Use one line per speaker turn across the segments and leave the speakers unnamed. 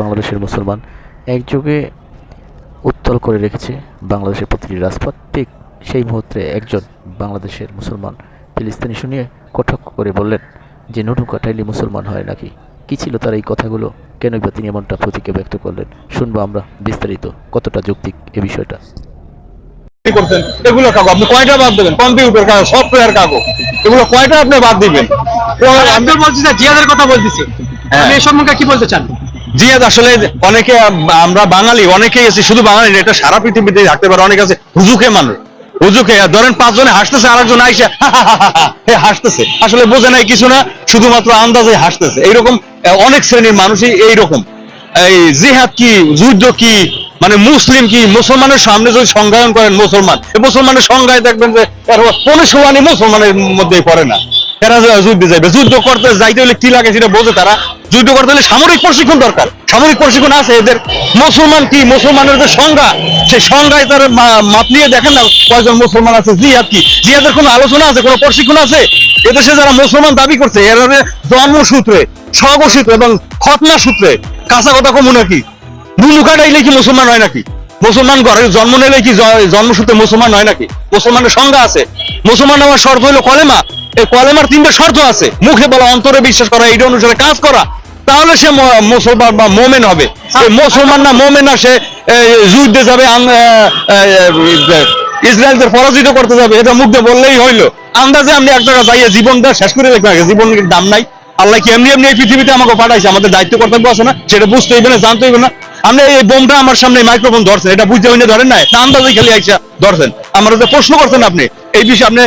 বাংলাদেশের মুসলমান একযোগে উত্তল করে রেখেছে বাংলাদেশের প্রতিটি রাজপথ। ঠিক সেই মুহূর্তে একজন বাংলাদেশের মুসলমান ফিলিস্তিনি শুনিয়ে কটাক্ষ করে বললেন, যে নুনু কাটাইলে মুসলমান হয় নাকি? কি ছিল তার এই কথাগুলো? কেন বা তিনি এমনটা প্রতিক্রিয়া ব্যক্ত করলেন? শুনব আমরা বিস্তারিত কতটা যৌক্তিক এ বিষয়টা।
করছেন এগুলো কাগজ। আপনি কয়টা বাদ দেবেন? কম্পিউটার কাগজ সফটওয়্যার কাগজ। এগুলো কয়টা আপনি বাদ দিবেন?
আমি বলছি যে জিয়াদের কথা বলতেছি।
হ্যাঁ।
আপনি এই সম্পর্কে কি বলতে চান?
জিয়াদ আসলে অনেকে আমরা বাঙালি অনেকেই আছি শুধু বাঙালি এটা সারা পৃথিবীতে থাকতে পারে। অনেকে আছে হুজুকে মানুষ। হুজুকে ধরেন পাঁচজনে হাসতেছে আর একজন আইসা হে হাসতেছে। আসলে বোঝে নাই কিছু না শুধুমাত্র আন্দাজে হাসতেছে। এইরকম অনেক শ্রেণির মানুষই এইরকম। এই জিহাদ কি যুদ্ধ কি মানে মুসলিম কি? মুসলমানের সামনে যদি সংজ্ঞায়ন করেন মুসলমান মুসলমানের সংজ্ঞায় দেখবেন যে এর পনেরো মুসলমানের মধ্যেই পড়ে না। এরা যুদ্ধে যাবে যুদ্ধ করতে যাইতে হলে কি লাগে সেটা বোঝে তারা। যুদ্ধ করতে হলে সামরিক প্রশিক্ষণ দরকার। সামরিক প্রশিক্ষণ আছে এদের। মুসলমান কি? মুসলমানের যে সংজ্ঞা, সেই সংজ্ঞায় তার মাপ নিয়ে দেখেন না কয়জন মুসলমান আছে, জিহাদ কি? জিহাদের কোনো আলোচনা আছে, কোনো প্রশিক্ষণ আছে? এদেশে যারা মুসলমান দাবি করছে, এরা জন্মসূত্রে, স্বঘোষিত এবং খতনা সূত্রে। কাঁচা কথা কমু নাকি? নুনু কাটাইলে কি মুসলমান হয় নাকি? মুসলমান ঘরে জন্ম নিলে কি জন্মসূত্রে মুসলমান হয় নাকি? মুসলমানের সংজ্ঞা আছে। মুসলমান হওয়ার শর্ত হলো কলেমা। এই কলেমার তিনটা শর্ত আছে। মুখে বলা অন্তরে বিশ্বাস করা এইটা অনুসারে কাজ করা। তাহলে সে মুসলমান বা মোমেন হবে। মুসলমান না মোমেন না সে যুদ্ধে যাবে ইসরায়েলদের পরাজিত করতে যাবে। এটা মুখে বললেই হইল। আন্দাজে আমি এক জায়গায় যাইয়ে জীবনটা শেষ করে দেখবেন আগে। জীবনের দাম নাই। আল্লাহ কি এমনি এমনি এই পৃথিবীতে আমাকে পাঠাইছে? আমাদের দায়িত্ব কর্তব্য আছে না? সেটা বুঝতে হইবে না জানতে হইবে না। আপনি এই বোমটা আমার সামনে মাইক্রোফোন ধরছেন, এটা বুঝতে হইলে ধরেন না, আন্দাজে খালি আইসা ধরছেন। আমার যে প্রশ্ন করছেন আপনি, এই বিষয়ে আপনি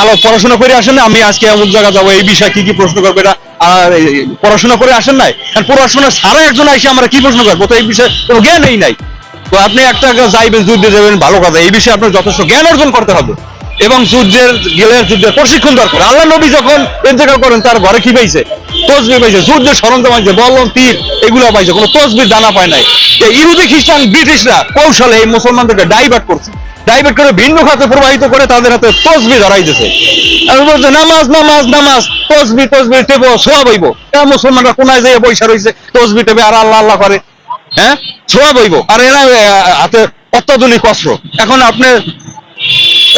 আলো পড়াশোনা করে আসেন আমি আজকে এমন জায়গা যাব, এই বিষয়ে কি কি প্রশ্ন করব এটা? আর পড়াশোনা করে আসেন নাই? আর পড়াশোনা সারা একজন আইসে আমরা কি প্রশ্ন করব? তো এই বিষয়ে কোনো জ্ঞানই নাই। তো আপনি একটা যাইবেন, যুদ্ধে যাবেন, ভালো কথা। এই বিষয়ে আপনার যথেষ্ট জ্ঞান অর্জন করতে হবে। এবং যুদ্ধের গেলে যুদ্ধের প্রশিক্ষণ দরকার। আল্লাহ নবী যখন ইন্তেকাল করেন, তার ঘরে কি পাইছে? তসবি পাইছে যুদ্ধের সরঞ্জাম পাইছে, বলন, তীর, এগুলো পাইছে, কোনো তসবির দানা পায় নাই। ইহুদি খ্রিস্টান, ব্রিটিশরা কৌশলে এই মুসলমানদেরকে ডাইভার্ট করছে। ডাইভার্ট করে ভিন্ন খাতে প্রবাহিত করে তাদের হাতে তসবি ধরাই দিছে। নামাজ নামাজ নামাজ, তসবি তসবি টেবো সোয়া বইব মুসলমানরা কোনায় যেয়ে বৈশা রয়েছে তসবি টেবে, আর আল্লাহ আল্লাহ করে। হ্যাঁ? ছোঁয়া বইব আর এরা হাতে অত্যাধুনিক অস্ত্র। এখন আপনি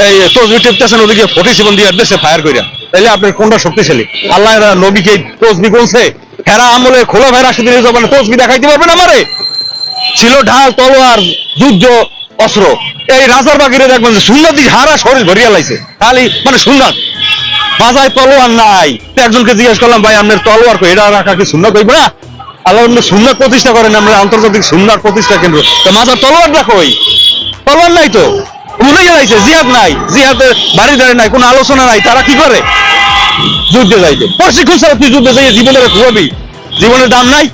এই তসবি টিপতেছেন, ওদিকে ফোর্টি সেভেন দিয়ে দেশে ফায়ার করিয়া তাইলে আপনার কোনটা শক্তিশালী? আল্লাহ নবীকে তসবি বলছে হেরা আমলে খোলা ভাইরা সেদিন জবানে তসবি দেখাইতে পারবেন আমারে? ছিল ঢাল, তলোয়ার, যুদ্ধ, অস্ত্র। এই রাজার বাগিরে দেখবেন যে সুন্দর দিকে হারা শরীর ভরিয়া লাইছে। খালি মানে সুন্দর বাজায় তলোয়ার নাই। একজনকে জিজ্ঞেস করলাম, ভাই আপনার তলোয়ার কই? এটা রাখা কি সুন্দর কইব না আল্লাহ অন্য সুন্দর প্রতিষ্ঠা করেন, আমরা আন্তর্জাতিক সুন্দর প্রতিষ্ঠা কেন্দ্র। তো মাজার তলোয়ার দেখো তলোয়ার নাই তো? ভুলে জিহাদ নাই জিহাদের নাই কোনো আলোচনা নাই তারা কি করে? যুদ্ধে যাইতে প্রশিক্ষণ ছাড়া তুই যুদ্ধে যাই জীবনের জীবনের দাম নাই?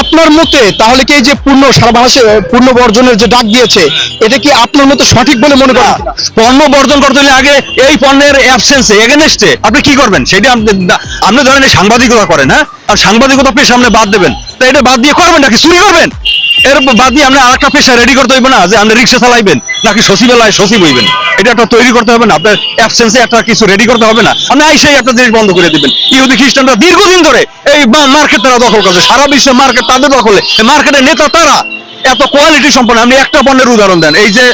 আপনার মতে তাহলে কি এই যে পূর্ণ সারা বাংলাদেশে পূর্ণ বর্জনের যে ডাক দিয়েছে এটা কি আপনার মতে সঠিক বলে মনে করেন
পণ্য বর্জন করতে হলে আগে এই পণ্যের অ্যাবসেন্সে এগেনস্টে আপনি কি করবেন? সেটা আপনি ধরেন এই সাংবাদিকতা করেন হ্যাঁ? আর সাংবাদিকতা পেশা সামনে বাদ দেবেন। তো এটা বাদ দিয়ে করবেন নাকি চুরি করবেন? এর বাদ দিয়ে আপনি আরেকটা পেশা রেডি করতে হইবে না, যে আপনি রিক্সা চালাইবেন, নাকি সচিবালয় সচিব হইবেন। এটা একটা তৈরি করতে হবে না, আপনার অ্যাবসেন্সে একটা কিছু রেডি করতে হবে না। আপনি আইসাই একটা জিনিস বন্ধ করে দিবেন। ইহুদি খ্রিস্টানরা দীর্ঘদিন ধরে এই মার্কেট তারা দখল করছে। সারা বিশ্বে মার্কেট তাদের দখলে। মার্কেটের নেতা তারা এত কোয়ালিটি সম্পন্ন। আপনি একটা পণ্যের উদাহরণ দেন। এই যে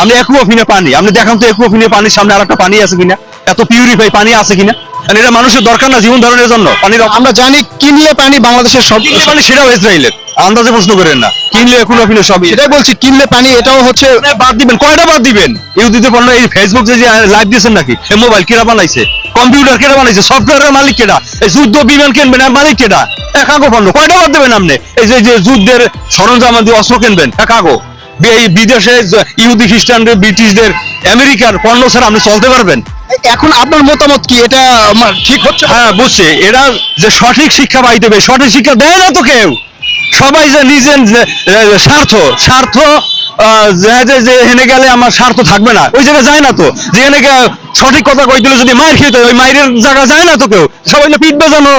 আপনি একুয়াফিনে পানি, আপনি দেখান তো একুয়াফিনে পানির সামনে আর একটা পানি আছে কিনা? এত পিউরিফাই পানি আছে কিনা? এটা মানুষের দরকার না জীবন ধারণের জন্য। পানির
আমরা জানি কিনলে পানি বাংলাদেশের সব
পানি সেটাও ইসরায়েলের। আন্দাজে প্রশ্ন করেন না। কিনলে একুয়াফিনে সবই
সেটাই বলছি কিনলে পানি এটাও হচ্ছে
বাদ দিবেন কয়টা বাদ দিবেন? ইউদিতে পণ্য এই ফেসবুক যে লাইভ দিয়েছেন নাকি? মোবাইল কেরা বানাইছে? কম্পিউটার কেটা বানাইছে? সফটওয়্যারের মালিক কেটা এই যুদ্ধ বিমান কিনবেন মালিক কেটা একাগো পণ্য কয়টা বাদ দেবেন আপনি? এই যে যুদ্ধের সরঞ্জাম দিয়ে অস্ত্র কিনবেন একাগো এই বিদেশে ইহুদি খ্রিস্টানদের ব্রিটিশদের আমেরিকার পণ্য ছাড়া আপনি চলতে পারবেন?
এখন আপনার মতামত কি? এটা আমার ঠিক হচ্ছে?
হ্যাঁ বুঝছি। এরা যে সঠিক শিক্ষা পাইতে দেবে সঠিক শিক্ষা দেয় না তো কেউ। সবাই যে নিজের স্বার্থ স্বার্থ যে হেনে গেলে আমার স্বার্থ থাকবে না। ওই জায়গায় যায় না তো। যে গে- সঠিক কথা কই দিলে যদি মায়ের খেতে ওই মায়ের জায়গা যায় না তো কেউ। সবাই না পিঠ বেজানো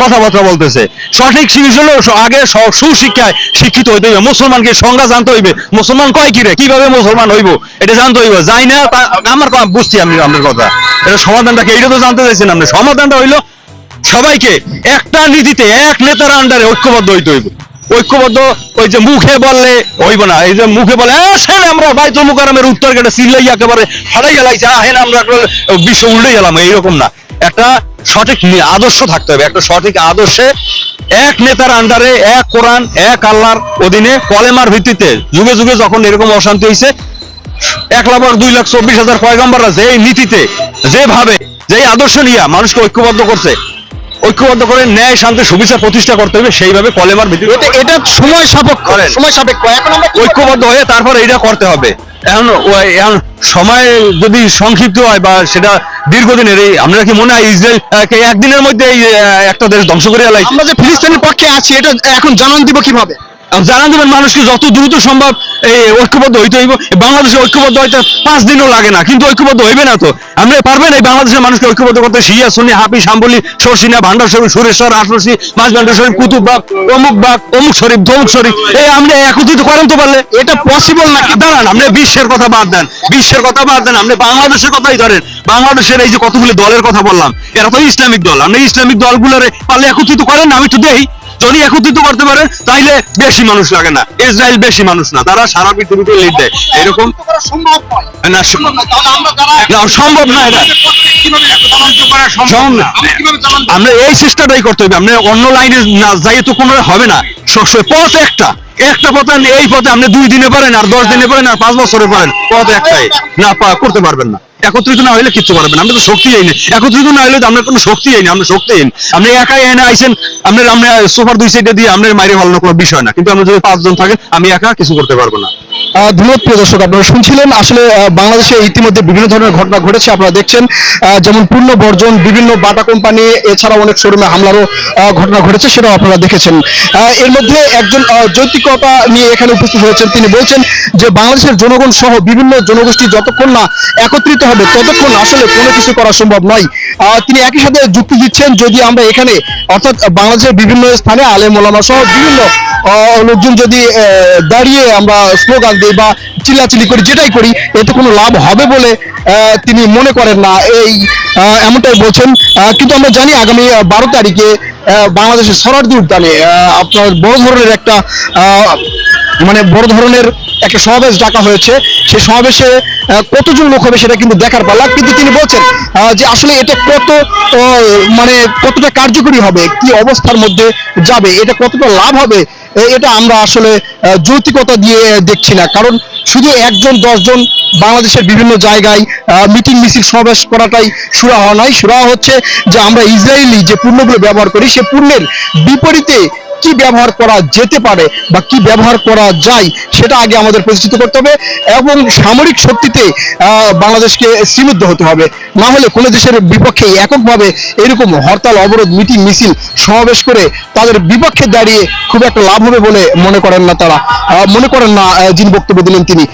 কথাবার্তা বলতেছে। সঠিক জিনিস হলো আগে সুশিক্ষায় শিক্ষিত হইতে হইবে, মুসলমানকে সংজ্ঞা জানতে হইবে। মুসলমান কয় কি রে? কীভাবে মুসলমান হইব? এটা জানতে হইব। যাই না আমার বুঝছি আমি, আপনার কথা। এটা সমাধানটা কি? এইটা তো জানতে চাইছেন আপনি। সমাধানটা হইল, সবাইকে একটা নীতিতে এক নেতার আন্ডারে ঐক্যবদ্ধ হইতে হইব। ঐক্যবদ্ধ, ওই যে মুখে বললে হইব না। এই যে মুখে বলে আসেন আমরা, বাইতুল মুকাররমের উত্তর গেটে সিল্লাই একেবারে ফাড়াই গেলাইছে। আহেন আমরা বিশ্ব উল্টে গেলাম। এইরকম না। একটা সঠিক আদর্শ থাকতে হবে। একটা সঠিক আদর্শে এক নেতার আন্ডারে এক কোরআন, এক আল্লাহর অধীনে কলেমার ভিত্তিতে যুগে যুগে যখন এরকম অশান্তি হয়েছে এক লাখ দুই লাখ চব্বিশ হাজার পয়গম্বররা যে নীতিতে, যেভাবে যে আদর্শ নিয়ে মানুষকে ঐক্যবদ্ধ করছে ঐক্যবদ্ধ করে ন্যায় শান্তি সুবিচার প্রতিষ্ঠা করতে হবে সেইভাবে কলেমার ভিত্তিতে
এটা সময় সাপেক্ষ। সময় সাপেক্ষ। এখন আমরা
ঐক্যবদ্ধ হয়ে তারপর এটা করতে হবে। এখন এখন সময় যদি সংক্ষিপ্ত হয় বা সেটা দীর্ঘদিনের এই আমরা কি মনে হয় ইসরায়েল একদিনের মধ্যে এই একটা দেশ ধ্বংস করে
আমরা যে ফিলিস্তিনের পক্ষে আছি এটা এখন জানান দিব কীভাবে?
জানান দেবেন মানুষকে যত দ্রুত সম্ভব এই ঐক্যবদ্ধ হইতে হইব। বাংলাদেশে ঐক্যবদ্ধ হইতে পাঁচ দিনও লাগে না, কিন্তু ঐক্যবদ্ধ হইবে না তো। আমরা পারবেন এই বাংলাদেশের মানুষকে ঐক্যবদ্ধ করতে। শিয়া, সুন্নি, হাফি, শাম্বলি সরসিনা ভান্ডার শরীফ সুরেশ্বর আটরসি মাছ ভান্ডার শরীফ কুতুববাগ অমুক বাগ, অমুক শরীফ তমুক শরীফ। এই আমরা একত্রিত করেন তো পারলে
এটা পসিবল না
দাঁড়ান, আপনি বিশ্বের কথা বাদ দেন, বিশ্বের কথা বাদ দেন, আপনি বাংলাদেশের কথাই ধরেন। বাংলাদেশের এই যে কতগুলি দলের কথা বললাম, এরা তো ইসলামিক দল, আপনি ইসলামিক দলগুলোরে পারলে একত্রিত করেন, আমি একটু দেই। যদি একত্রিত করতে পারেন তাইলে বেশি মানুষ লাগে না। ইসরায়েল বেশি মানুষ না তারা সারা পৃথিবীতে লিড দেয়। এরকম না
আমরা
সম্ভব না এটা। আমরা এই চেষ্টাটাই করতে হবে। আমরা অন্য লাইনে না যাই তো কোনো হবে না। সবসময় পথ একটা। একটা পথে এই পথে আপনি দুই দিনে পারেন আর দশ দিনে পারেন আর পাঁচ বছরে পারেন। পথ একটাই। না করতে পারবেন না। একত্রিত না হইলে কিচ্ছু পারবেন না। আমরা তো শক্তি আইনি। একত্রিত না হইলে তো আমরা কোনো শক্তি আইনি আমরা শক্তি আইনি আপনি একাই এনে আইসেন আপনার আমরা সোফার দুই সাইডে দিয়ে আপনার মাইরে ভালো কোনো বিষয় না। কিন্তু আমরা যদি পাঁচজন থাকে, আমি একা কিছু করতে পারব না।
ধন্যবাদ প্রিয় দর্শক আপনারা শুনছিলেন। আসলে বাংলাদেশে ইতিমধ্যে বিভিন্ন ধরনের ঘটনা ঘটেছে আপনারা দেখছেন। যেমন পূর্ণ বর্জন বিভিন্ন বাটা কোম্পানি এছাড়া অনেক শোরুমে হামলারও ঘটনা ঘটেছে সেটাও আপনারা দেখেছেন। এর মধ্যে একজন আহ, যৌক্তিকতা নিয়ে এখানে উপস্থিত হয়েছেন। তিনি বলছেন যে বাংলাদেশের জনগণ সহ বিভিন্ন জনগোষ্ঠী যতক্ষণ না একত্রিত হবে ততক্ষণ আসলে কোনো কিছু করা সম্ভব নয়। তিনি একই সাথে যুক্তি দিচ্ছেন যদি আমরা এখানে অর্থাৎ বাংলাদেশের বিভিন্ন স্থানে আলেম ওলামা সহ বিভিন্ন লোকজন যদি দাঁড়িয়ে আমরা স্লোগান দিই বা চিল্লাচিল্লি করি, যেটাই করি, এতে কোনো লাভ হবে বলে তিনি মনে করেন না। এই এমনটাই বলছেন। কিন্তু আমরা জানি আগামী বারো তারিখে বাংলাদেশের সরার্দি উদ্যানে আপনার বড় ধরনের একটা মানে বড় ধরনের একটা সমাবেশ ডাকা হয়েছে। সেই সমাবেশে কতজন লোক হবে সেটা কিন্তু দেখার পালা। কিন্তু তিনি বলছেন যে আসলে এটা কত মানে কতটা কার্যকরী হবে কি অবস্থার মধ্যে যাবে এটা কতটা লাভ হবে এটা আমরা আসলে আহ, যৌক্তিকতা দিয়ে দেখছি না। কারণ শুধু একজন দশজন বাংলাদেশের বিভিন্ন জায়গায় মিটিং মিছিল সমাবেশ করাটাই সুরা হওয়া নয়। সুরা হচ্ছে যে আমরা ইসরায়েলি যে পণ্যগুলো ব্যবহার করি সে পণ্যের বিপরীতে কি ব্যবহার করা যেতে পারে বা কি ব্যবহার করা যায় সেটা আগে আমাদের প্রতিষ্ঠিত করতে হবে এবং সামরিক শক্তিতে বাংলাদেশকে সীমিত হতে হবে। না হলে কোনো দেশের বিপক্ষে এককভাবে এরকম হরতাল, অবরোধ, মিটিং, মিছিল সমাবেশ করে তাদের বিপক্ষে দাঁড়িয়ে খুব একটা লাভ হবে বলে মনে করেন না তারা। মনে করেন না যিনি বক্তব্য দিলেন তিনি।